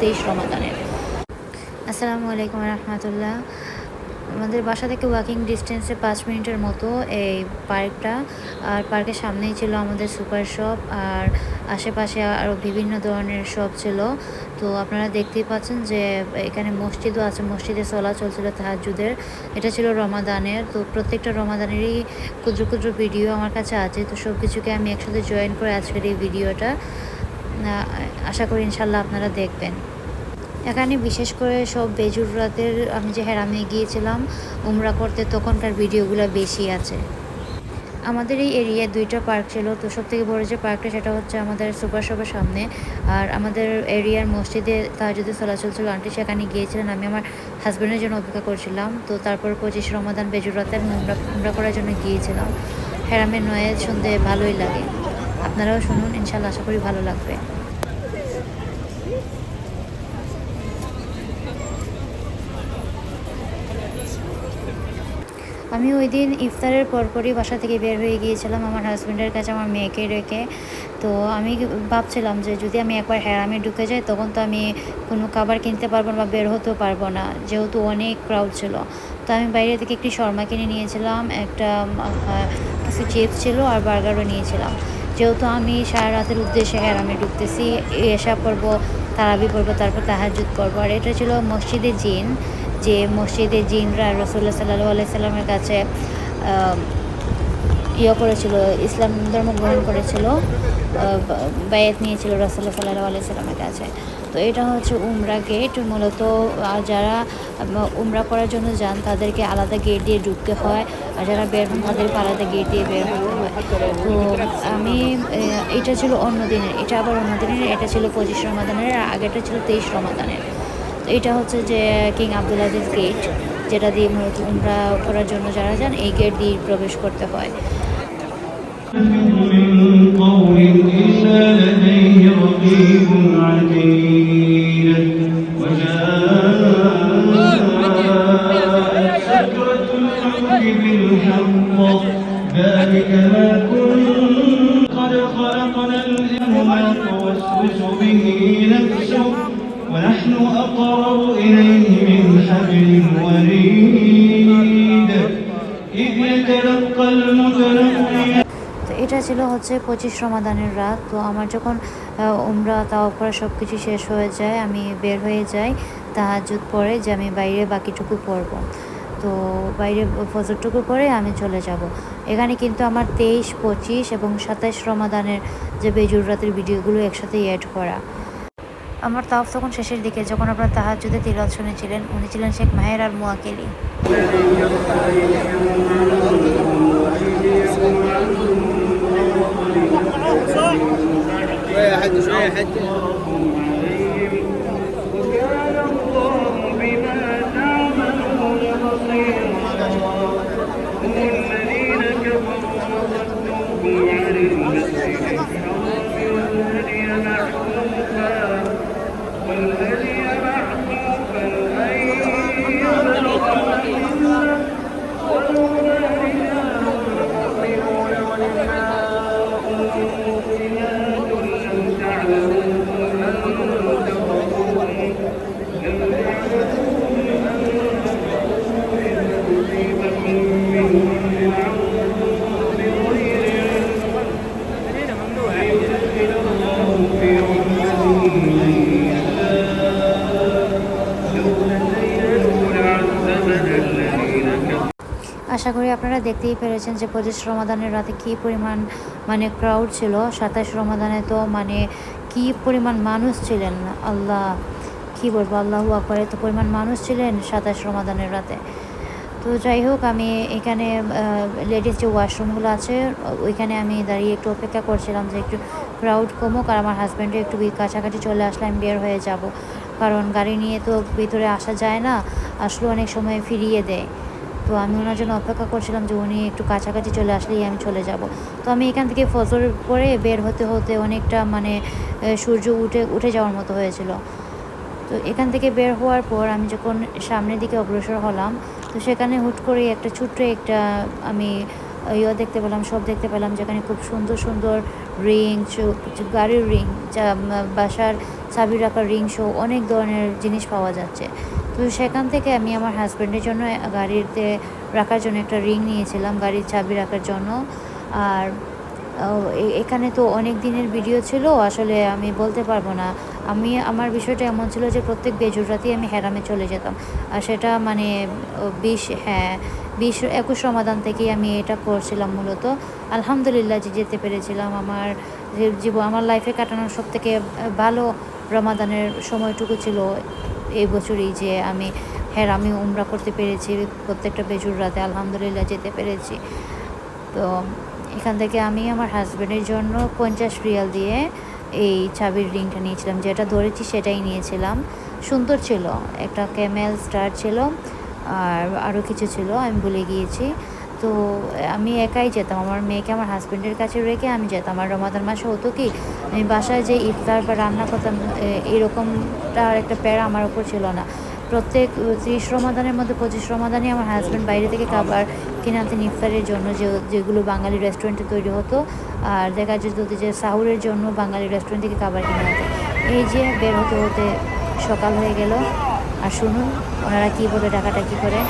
তেইশ রমাদানের আসসালামু আলাইকুম রহমতুল্লাহ। আমাদের বাসা থেকে ওয়াকিং ডিস্টেন্সে পাঁচ মিনিটের মতো এই পার্কটা আর পার্কের সামনেই ছিল আমাদের সুপার শপ আর আশেপাশে আরও বিভিন্ন ধরনের শপ ছিল। তো আপনারা দেখতেই পাচ্ছেন যে এখানে মসজিদও আছে, মসজিদে চলা চলছিল তাহাজুদের এটা ছিল রমাদানের, তো প্রত্যেকটা রমাদানেরই ক্ষুদ্র ক্ষুদ্র ভিডিও আমার কাছে আছে। তো সব কিছুকে আমি একসাথে জয়েন করে আজকের এই ভিডিওটা আশা করি ইনশাল্লাহ আপনারা দেখবেন। এখানে বিশেষ করে সব বেজুর রাতের আমি যে হেরামে গিয়েছিলাম, উমরা করতে তখনকার ভিডিওগুলো বেশি আছে। আমাদের এই এরিয়ায় দুইটা পার্ক ছিল, তো সব থেকে বড় যে পার্কটা সেটা হচ্ছে আমাদের সুপার শপের সামনে। আর আমাদের এরিয়ার মসজিদে যদি চলাচল ছিল, আন্টি সেখানে গিয়েছিলেন, আমি আমার হাজব্যান্ডের জন্য অপেক্ষা করছিলাম। তো তারপর পঁচিশ রমাদান বেজুর রাতের উমরা উমরা করার জন্য গিয়েছিলাম। হেরামের নয়ে শুনতে ভালোই লাগে। আপনারাও শুনুন, ইনশাল্লাহ আশা করি ভালো লাগবে। আমি ওই দিন ইফতারের পরপরই বাসা থেকে বের হয়ে গিয়েছিলাম আমার হাজব্যান্ডের কাছে, আমার মেয়েকে রেখে তো আমি ভাবছিলাম যে যদি আমি একবার হ্যারামে ঢুকে যাই, তখন তো আমি কোনো খাবার কিনতে পারব না বা বের হতেও পারব না, যেহেতু অনেক ক্রাউড ছিল। তো আমি বাইরে থেকে একটি শর্মা কিনে নিয়েছিলাম, একটা কিছু চিপস ছিল আর বার্গারও নিয়েছিলাম। যেহেতু আমি সারা রাতের উদ্দেশ্যে হ্যারামে ঢুকতেছি এসা পড়ব তারাবি পড়ব তারপর তাহাজুদ পড়ব আর এটা ছিল মসজিদে জিন। যে মসজিদে জিনরা রসুল্লাহ সাল্লাহ আলাইসাল্লামের কাছে ইয়ে করেছিল, ইসলাম ধর্ম গ্রহণ করেছিল বায়াত নিয়েছিল রসুল্লাহ সাল্লাহ আলাইসাল্লামের কাছে। তো এটা হচ্ছে উমরা গেট মূলত যারা উমরা করার জন্য যান, তাদেরকে আলাদা গেট দিয়ে ঢুকতে হয়, আর যারা বের হন, তাদেরকে আলাদা গেট দিয়ে বের হতে হয়। তো আমি এটা ছিল অন্য দিনের, এটা আবার অন্য দিনের, এটা ছিল পঁচিশ রমাদানের, আর আগেটা ছিল তেইশ রমাদানের। তো এটা হচ্ছে যে কিং আব্দুল আজিজ গেট যেটা দিয়ে মূলত উমরা করার জন্য যারা যান এই গেট দিয়ে প্রবেশ করতে হয় من قول إلا لديه رقيب ونحن أقرب إليه من حبل الوريد إذ يتلقى المتلقيان তো এটা ছিল হচ্ছে পঁচিশ রমাদানের রাত তো আমার যখন আহ, উমরা তাওয়াফ করা সব কিছু শেষ হয়ে যায় আমি বের হয়ে যাই তাহাজুদ পরে যে আমি বাইরে বাকিটুকু পরব তো বাইরে ফজরটুকু পরে আমি চলে যাব এখানে কিন্তু আমার তেইশ পঁচিশ এবং সাতাইশ রমাদানের যে বেজুর রাতের ভিডিওগুলো একসাথে অ্যাড করা আমার তাওয়াফ তখন শেষের দিকে যখন আপনার তাহাজুদে তিলাত শুনেছিলেন উনি ছিলেন শেখ মাহের আর মোয়াকেলি شوية حد شوية حد আশা করি আপনারা দেখতেই পেরেছেন যে পঁচিশ রমাদানের রাতে কী পরিমাণ মানে ক্রাউড ছিল। সাতাশ রমাদানে তো মানে কী পরিমাণ মানুষ ছিলেন? আল্লাহ, কী বলব? আল্লাহ আকবর এত পরিমাণ মানুষ ছিলেন সাতাশ রমাদানের রাতে। তো যাই হোক, আমি এখানে লেডিস যে ওয়াশরুমগুলো আছে, ওইখানে আমি দাঁড়িয়ে একটু অপেক্ষা করছিলাম যে একটু ক্রাউড কমুক আর আমার হাজব্যান্ডের একটু কাছাকাছি চলে আসলে আমি বের হয়ে যাব। কারণ গাড়ি নিয়ে তো ভিতরে আসা যায় না, আসলে অনেক সময় ফিরিয়ে দেয়। তো আমি ওনার জন্য অপেক্ষা করছিলাম যে উনি একটু কাছাকাছি চলে আসলেই আমি চলে যাব। তো আমি এখান থেকে ফজর পরে বের হতে হতে অনেকটা মানে সূর্য উঠে উঠে যাওয়ার মতো হয়েছিল। তো এখান থেকে বের হওয়ার পর আমি যখন সামনের দিকে অগ্রসর হলাম, তো সেখানে হুট করে একটা ছোট্ট একটা আমি ইয়ে দেখতে পেলাম সব দেখতে পেলাম, যেখানে খুব সুন্দর সুন্দর রিং গাড়ির রিং বাসার চাবি রাখার রিং শো অনেক ধরনের জিনিস পাওয়া যাচ্ছে। তো সেখান থেকে আমি আমার হাজব্যান্ডের জন্য গাড়িতে রাখার জন্য একটা রিং নিয়েছিলাম, গাড়ির চাবি রাখার জন্য। আর এখানে তো অনেক দিনের ভিডিও ছিল, আসলে আমি বলতে পারব না। আমি, আমার বিষয়টা এমন ছিল যে প্রত্যেক বেজুর রাতেই আমি হেরামে চলে যেতাম। আর সেটা মানে বিশ হ্যাঁ বিশ, একুশ সমাধান থেকেই আমি এটা করছিলাম মূলত। আলহামদুলিল্লাহ যে যেতে পেরেছিলাম আমার, যে জীবন, আমার লাইফে কাটানোর সব থেকে ভালো রমাদানের সময়টুকু ছিল। এই বছরই যে আমি হ্যাঁ আমি উমরা করতে পেরেছি, প্রত্যেকটা বেজুর রাতে আলহামদুলিল্লাহ যেতে পেরেছি। তো এখান থেকে আমি আমার হাজব্যান্ডের জন্য পঞ্চাশ রিয়াল দিয়ে এই চাবির রিংটা নিয়েছিলাম, যেটা ধরেছি সেটাই নিয়েছিলাম। সুন্দর ছিল, একটা ক্যামেল স্টার ছিল, আর আরও কিছু ছিল, আমি ভুলে গিয়েছি। তো, আমি একাই যেতাম। আমার মেয়েকে আমার হাজব্যান্ডের কাছে রেখে আমি যেতাম। আর রমাদান মাসে হতো কি, আমি বাসায় যে ইফতার বা রান্না করতাম এরকমটা একটা প্যারা আমার ওপর ছিল না। প্রত্যেক ত্রিশ রমাদানের মধ্যে পঁচিশ রমাদানই আমার হাজব্যান্ড বাইরে থেকে খাবার কিনে আনতেন ইফতারের জন্য, যে, যেগুলো বাঙালি রেস্টুরেন্টে তৈরি হতো। আর দেখা যেত যে সাহুরের জন্য বাঙালি রেস্টুরেন্ট থেকে খাবার কিনে আনতেন। এই যে বের হতে হতে সকাল হয়ে গেল। আর শুনুন, ওনারা কী বলে টাকাটা কী করে?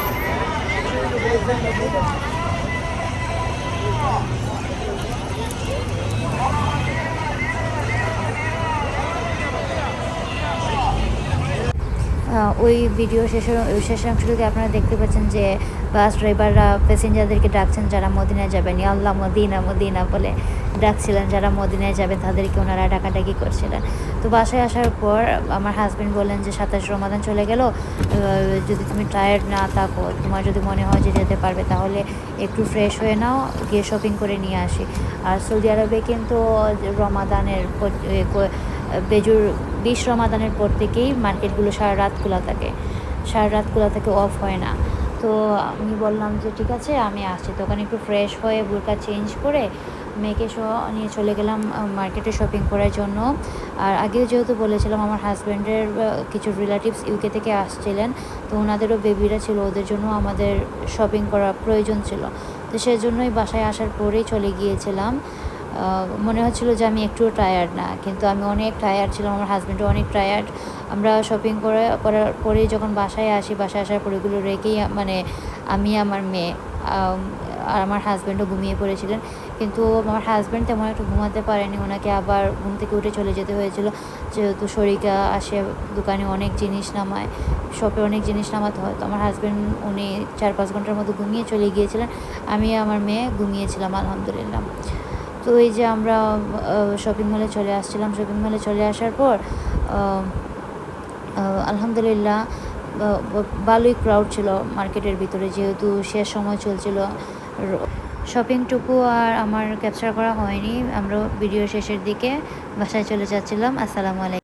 ওই ভিডিও শেষের, ওই শেষের অংশটুকু আপনারা দেখতে পাচ্ছেন যে বাস ড্রাইভাররা প্যাসেঞ্জারদেরকে ডাকছেন, যারা মদিনায় যাবেন, আল্লাহ মদিনা মদিনা বলে ডাকছিলেন। যারা মদিনায় যাবেন তাদেরকে ওনারা ডাকাডাকি করছিলেন। তো বাসায় আসার পর আমার হাজব্যান্ড বললেন যে, সাতাশ রমাদান চলে গেল যদি তুমি টায়ার্ড না থাকো, তোমার যদি মনে হয় যে যেতে পারবে, তাহলে একটু ফ্রেশ হয়ে নাও, গিয়ে শপিং করে নিয়ে আসি। আর সৌদি আরবে কিন্তু রমাদানের বেজুর বিশ রমাদানের পর থেকেই মার্কেটগুলো সারা রাত খোলা থাকে। সারা রাত খোলা থাকে অফ হয় না। তো আমি বললাম যে, ঠিক আছে, আমি আসছি। তো ওখানে একটু ফ্রেশ হয়ে বোরকা চেঞ্জ করে মেয়েকে সহ নিয়ে চলে গেলাম মার্কেটে শপিং করার জন্য। আর আগেও যেহেতু বলেছিলাম, আমার হাজব্যান্ডের কিছু রিলেটিভস ইউকে থেকে আসছিলেন। তো ওনাদেরও বেবিরা ছিল, ওদের জন্য আমাদের শপিং করা প্রয়োজন ছিল। তো সেজন্যই বাসায় আসার পরেই চলে গিয়েছিলাম। মনে হচ্ছিল যে আমি একটুও টায়ার্ড না, কিন্তু আমি অনেক টায়ার্ড ছিলাম, আমার হাজব্যান্ডও অনেক টায়ার্ড আমরা শপিং করে, করার পরে যখন বাসায় আসি, বাসায় আসার পরে এগুলো রেখেই মানে আমি আমার মেয়ে আর আমার হাজব্যান্ডও ঘুমিয়ে পড়েছিলেন। কিন্তু আমার হাজব্যান্ড তেমন একটু ঘুমাতে পারেনি, ওনাকে আবার ঘুম থেকে উঠে চলে যেতে হয়েছিল। যেহেতু শরিকা আসে দোকানে অনেক জিনিস নামায় শপে অনেক জিনিস নামাতে হয়, তো আমার হাজব্যান্ড উনি চার পাঁচ ঘণ্টার মতো ঘুমিয়ে চলে গিয়েছিলেন। আমি আমার মেয়ে ঘুমিয়েছিলাম, আলহামদুলিল্লাহ। তো এই যে আমরা শপিং মলে চলে আসছিলাম। শপিং মলে চলে আসার পর আলহামদুলিল্লাহ ভালোই ক্রাউড ছিল মার্কেটের ভিতরে যেহেতু শেষ সময় চলছিল। শপিংটুকু আর আমার ক্যাপচার করা হয়নি। আমরা ভিডিও শেষের দিকে বাসায় চলে যাচ্ছিলাম। আসসালামু আলাইকুম।